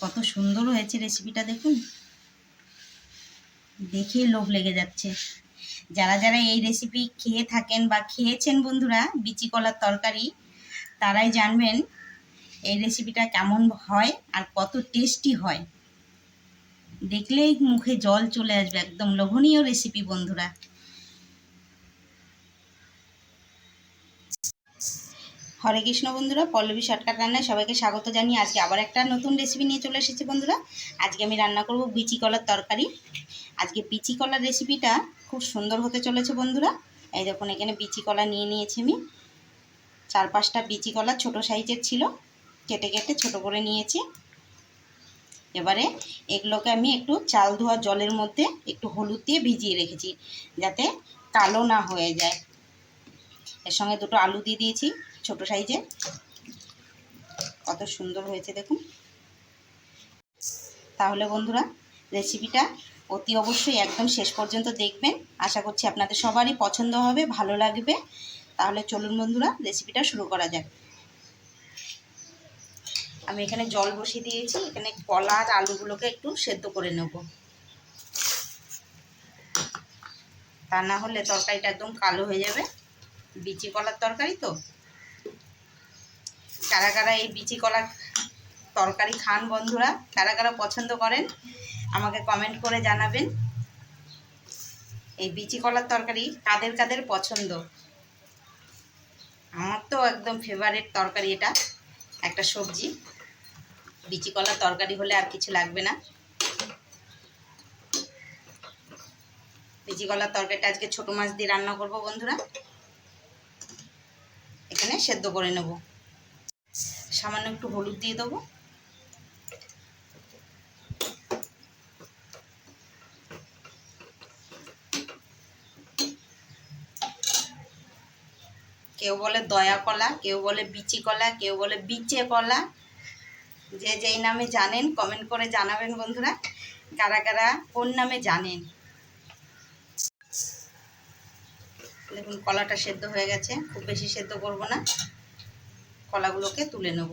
কত সুন্দর হয়েছে রেসিপিটা দেখুন। দেখেই লোভ লেগে যাচ্ছে। যারা যারা এই রেসিপি খেয়ে থাকেন বা খেয়েছেন বন্ধুরা, বিচি কলার তরকারি, তারাই জানবেন এই রেসিপিটা কেমন হয় আর কত টেস্টি হয়। দেখলেই মুখে জল চলে আসবে, একদম লোভনীয় রেসিপি বন্ধুরা। হরে কৃষ্ণ বন্ধুরা, পল্লবী শর্টকাট রান্নায় সবাইকে স্বাগত জানিয়ে আজকে আবার একটা নতুন রেসিপি নিয়ে চলে এসেছি বন্ধুরা। আজকে আমি রান্না করব বিচি কলার তরকারি। আজকে বিচি কলার রেসিপিটা খুব সুন্দর হতে চলেছে বন্ধুরা। এই দেখুন, এখানে বিচি কলা নিয়ে নিয়েছি আমি। চার পাঁচটা বিচি কলা ছোটো সাইজের ছিল, কেটে কেটে ছোট করে নিয়েছি। এবারে এগুলোকে আমি একটু চাল ধোয়া জলের মধ্যে একটু হলুদ দিয়ে ভিজিয়ে রেখেছি, যাতে কালো না হয়ে যায়। এর সঙ্গে দুটো আলু দিয়ে দিয়েছি। ছোট সাইজে। কত সুন্দর হয়েছে দেখুন। তাহলে বন্ধুরা রেসিপিটা অতি অবশ্যই একদম শেষ পর্যন্ত দেখবেন। আশা করছি আপনাদের সবারই পছন্দ হবে, ভালো লাগবে। তাহলে চলুন বন্ধুরা রেসিপিটা শুরু করা যাক। আমি এখানে জল বসিয়ে দিয়েছি, এখানে কলা আর আলুগুলোকে একটু সেদ্ধ করে নেব। তা না হলে তরকারিটা একদম কালো হয়ে যাবে। বিচি কলার তরকারি তো। কারা কারা এই বিচি কলার তরকারি খান বন্ধুরা, কারা কারা পছন্দ করেন, আমাকে কমেন্ট করে জানাবেন। এই বিচি কলার তরকারি কাদের কাদের পছন্দ? আমার তো একদম ফেভারেট তরকারি এটা, একটা সবজি। বিচি কলার তরকারি হলে আর কিছু লাগবে না। বিচি কলার তরকারিটা আজকে ছোটো মাছ দিয়ে রান্না করব বন্ধুরা। এখানে সেদ্ধ করে নেব। সামান্য একটু হলুদ দিয়ে দেবো। কেউ বলে দয়া কলা, কেউ বলে বিচি কলা, কেউ বলে বিচে কলা। যে যেই নামে জানেন কমেন্ট করে জানাবেন বন্ধুরা। কারা কারা, কোন নামে জানেন? দেখুন, কলাটা সেদ্ধ হয়ে গেছে, খুব বেশি সেদ্ধ করব না। কলাগুলোকে তুলে নেব।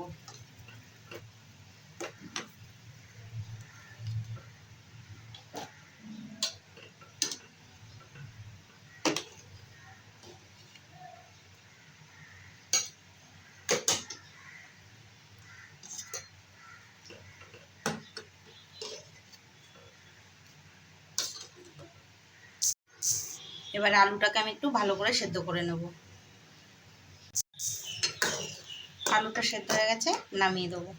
এবার আলুটাকে আমি একটু ভালো করে সেদ্ধ করে নেব। আলুটা সেদ্ধ হয়ে গেছে, নামিয়ে দেবো।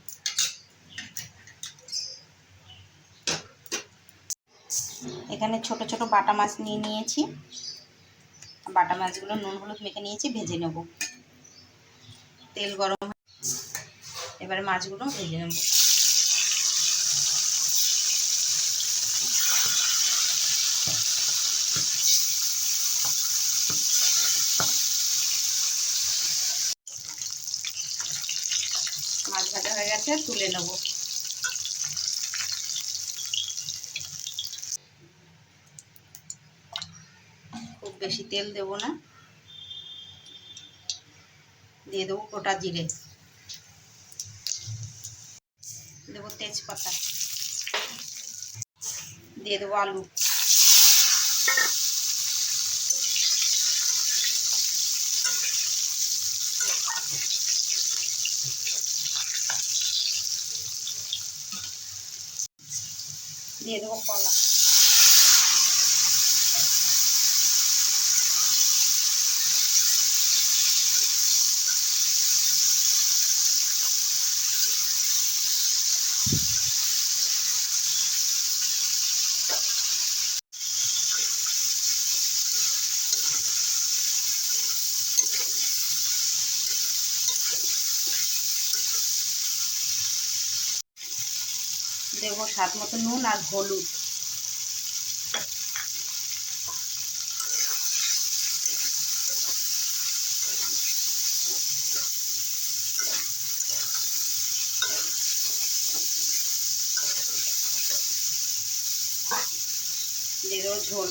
এখানে ছোট ছোট বাটা মাছ নিয়ে নিয়েছি। বাটা মাছগুলো নুন হলুদ মেখে নিয়েছি, ভেজে নেব। তেল গরম এবারে মাছগুলো ভেজে নেব। ভাজা হয়ে গেছে, তুলে নেব। খুব বেশি তেল দেব না। দিয়ে দেবো গোটা জিরে। দেবো তেজপাতা। দিয়ে দেবো আলু। দিয়ে দেবো দেবো স্বাদ মতো নুন আর হলুদ। দিয়ে ঝোল।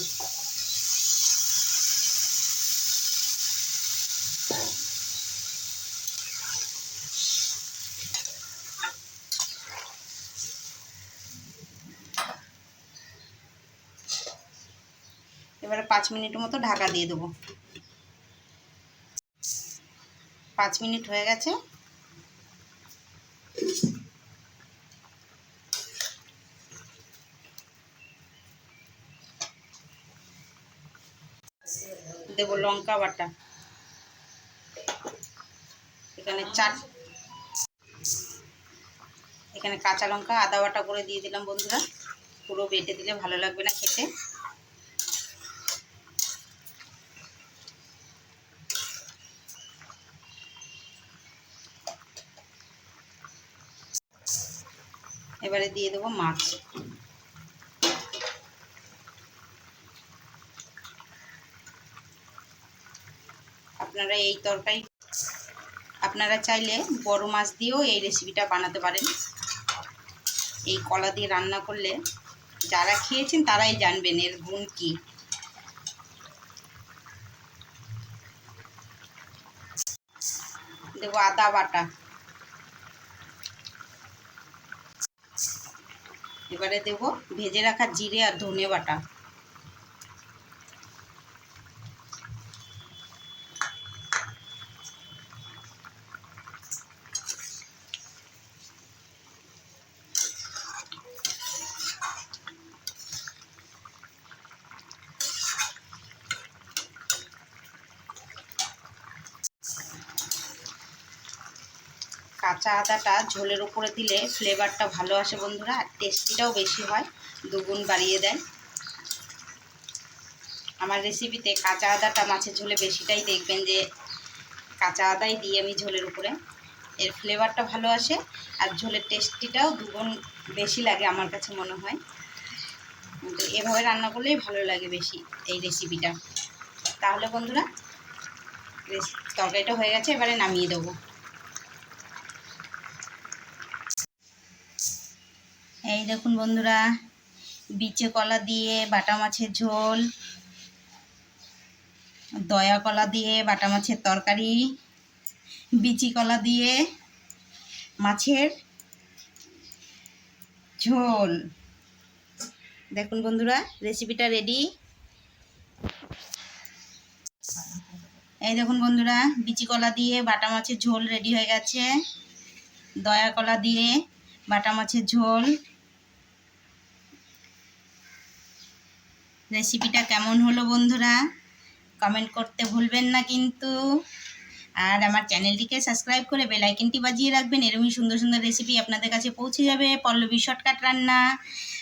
এবারে পাঁচ মিনিট মতো ঢাকা দিয়ে দেবো। পাঁচ মিনিট হয়ে গেছে। দেবো লঙ্কা বাটা। এখানে চাট এখানে কাঁচা লঙ্কা, আদা বাটা করে দিয়ে দিলাম বন্ধুরা। পুরো বেটে দিলে ভালো লাগবে না খেতে। এবারে দিয়ে দেবো মাছ। আপনারা এই তরকারি আপনারা চাইলে বড় মাছ দিয়েও এই রেসিপিটা বানাতে পারেন। এই কলা দিয়ে রান্না করলে যারা খেয়েছেন তারাই জানবেন এর গুণ কী। দেবো আদা বাটা। এবারে দেব ভেজে রাখা জিরে আর ধনে বাটা। কাঁচা আদাটা ঝোলের উপরে দিলে ফ্লেভারটা ভালো আসে বন্ধুরা, আর টেস্টিটাও বেশি হয়, দুগুণ বাড়িয়ে দেয়। আমার রেসিপিতে কাঁচা আদাটা মাছের ঝোলে বেশিটাই দেখবেন যে কাঁচা আদাই দিই আমি ঝোলের উপরে। এর ফ্লেভারটা ভালো আসে, আর ঝোলের টেস্টিটাও দুগুণ বেশি লাগে আমার কাছে মনে হয়। তো এভাবে রান্না করলেই ভালো লাগে বেশি এই রেসিপিটা তাহলে বন্ধুরা তরকারিটা হয়ে গেছে, এবারে নামিয়ে দেবো। এই দেখুন বন্ধুরা, বিচে কলা দিয়ে বাটা মাছের ঝোল, দয়া কলা দিয়ে বাটা মাছের তরকারি, বিচি কলা দিয়ে মাছের ঝোল। দেখুন বন্ধুরা রেসিপিটা রেডি এই দেখুন বন্ধুরা, বিচি কলা দিয়ে বাটা মাছের ঝোল রেডি হয়ে গেছে। দয়া কলা দিয়ে বাটা মাছের ঝোল। রেসিপিটা কেমন হলো বন্ধুরা? কমেন্ট করতে ভুলবেন না কিন্তু। আর আমার চ্যানেলটিকে সাবস্ক্রাইব করে বেল আইকনটি বাজিয়ে রাখবেন এরকমই সুন্দর সুন্দর রেসিপি আপনাদের কাছে পৌঁছে যাবে। পল্লবী শর্টকাট রান্না।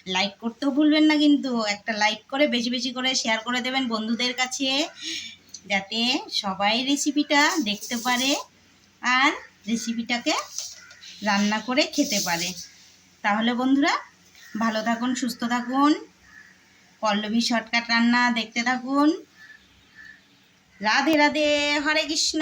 লাইক করতেও ভুলবেন না কিন্তু, একটা লাইক করে বেশি বেশি করে শেয়ার করে দেবেন বন্ধুদের কাছে, যাতে সবাই রেসিপিটা দেখতে পারে আর রেসিপিটাকে রান্না করে খেতে পারে। তাহলে বন্ধুরা, ভালো থাকুন, সুস্থ থাকুন। পল্লবী শর্টকাট রান্না দেখতে থাকুন। রাধে রাধে হরে কৃষ্ণ।